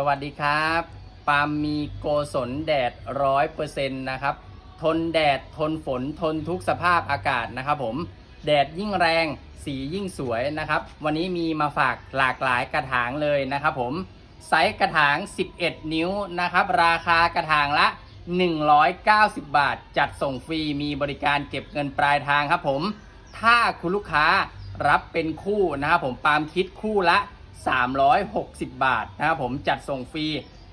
สวัสดีครับปาล์มมีโกศลแดดร้อยเปอร์เซ็นต์นะครับ ทนแดดทนฝนทนทุกสภาพอากาศนะครับผม แดดยิ่งแรงสียิ่งสวยนะครับ วันนี้มีมาฝากหลากหลายกระถางเลยนะครับผม ไซส์กระถาง 11 นิ้วนะครับ ราคากระถางละ 190 บาท จัดส่งฟรีมีบริการเก็บเงินปลายทางครับผม ถ้าคุณลูกค้ารับเป็นคู่นะครับผมปาล์มคิดคู่ละ 360 บาทนะครับผมจัดส่งฟรี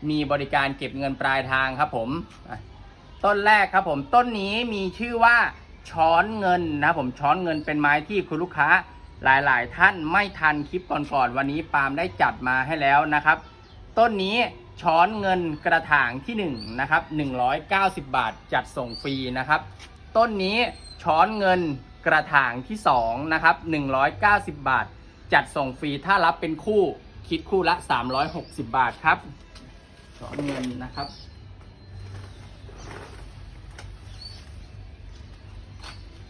มีบริการเก็บเงินปลายทางครับผมต้นแรกครับผมต้นนี้มีชื่อว่าช้อนเงินนะครับผมช้อนเงินเป็นไม้ที่คุณลูกค้าหลายๆ ท่านไม่ทันคลิปก่อนๆวันนี้ปาล์มได้จัดมาให้แล้วนะครับ ต้นนี้ช้อนเงินกระถางที่1นะครับ190 บาทจัดส่งฟรีนะครับ ต้นนี้ช้อนเงินกระถางที่2นะครับ190 บาท จัดส่งฟรีถ้ารับเป็นคู่คิดคู่ละ 360 บาทครับช้อนเงินนะครับ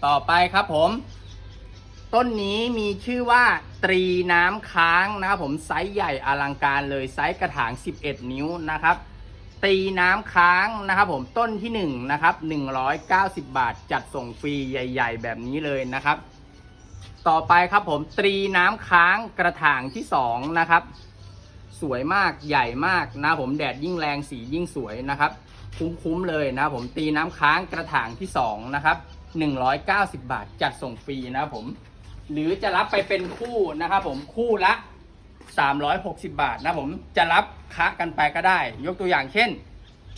ต่อไปครับผม ต้นนี้มีชื่อว่าตรีน้ำค้างนะครับผมไซส์ใหญ่อลังการเลยไซส์กระถาง 11 นิ้วนะครับตีน้ำค้างนะครับผมต้นที่1นะครับ190 บาทจัดส่งฟรีใหญ่ ๆ แบบนี้เลยนะครับ ต่อไปครับผมตรีน้ำค้างกระถางที่2นะครับ สวยมากใหญ่มากนะผมแดดยิ่งแรงสียิ่งสวยนะครับ คุ้มๆเลยนะผมตีน้ำค้างกระถางที่2นะครับ190 บาทจัดส่งฟรีนะครับผม หรือจะรับไปเป็นคู่นะครับผมคู่ละ 360 บาทนะผมจะรับค้ากันไปก็ได้ ยกตัวอย่างเช่น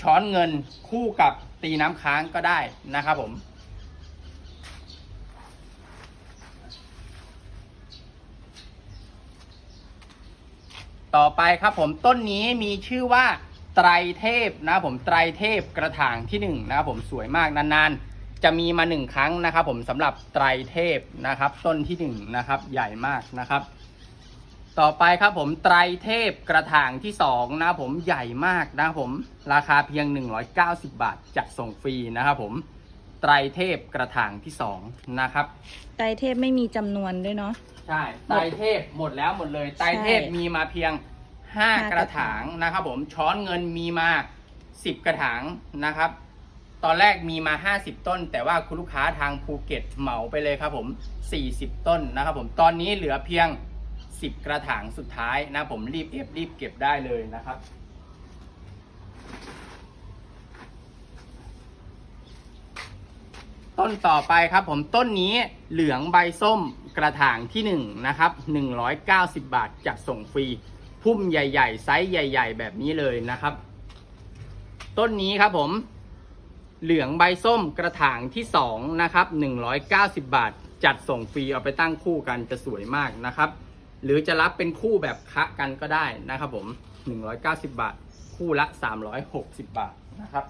ช้อนเงินคู่กับตีน้ำค้างก็ได้นะครับผม ต่อไปครับผมต้นนี้มีชื่อว่าไตรเทพนะผมไตรเทพกระถางที่ 1 นะครับผมสวยมากนานๆ จะมีมาหนึ่งครั้งนะครับผมสำหรับไตรเทพนะครับ ต้นที่ 1 นะครับใหญ่มากนะครับ ต่อไปครับผมไตรเทพกระถางที่ 2 นะผมใหญ่มากนะผมราคาเพียง 190 บาทจัดส่งฟรีนะครับผม ไตรเทพกระถางที่2นะครับ ไตรเทพไม่มีจำนวนด้วยเนาะ ใช่ไตรเทพหมดแล้วหมดเลยไตรเทพมีมาเพียงห้า5กระถางนะครับ ผมช้อนเงินมีมา 10 กระถางนะครับ ตอนแรกมีมา 50 ต้น แต่ว่าคุณลูกค้าทางภูเก็ตเหมาไปเลยครับผม 40 ต้นนะครับ ผมตอนนี้เหลือเพียง 10 กระถางสุดท้ายนะผมรีบเอฟรีบเก็บได้เลยนะครับ ต้นต่อไปครับผมต้นนี้เหลืองใบส้มกระถางที่ 1 นะครับ 190 บาทจัดส่งฟรี พุ่มใหญ่ๆ ไซส์ใหญ่ ๆ แบบนี้เลยนะครับ ต้นนี้ครับผม เหลืองใบส้มกระถางที่ 2 นะครับ 190 บาท จัดส่งฟรีเอาไปตั้งคู่กันจะสวยมากนะครับ หรือจะรับเป็นคู่แบบคะกันก็ได้นะครับผม 190 บาท คู่ละ 360 บาทนะครับ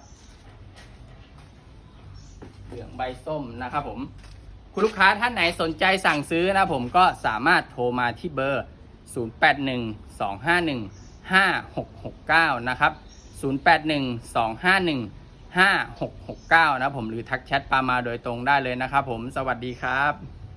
เหลืองใบส้มนะครับผม คุณลูกค้าท่านไหนสนใจสั่งซื้อนะผมก็สามารถโทรมาที่เบอร์ 0812515669 นะครับ 0812515669 นะผมหรือทักแชทปามาโดยตรงได้เลยนะครับผมสวัสดีครับ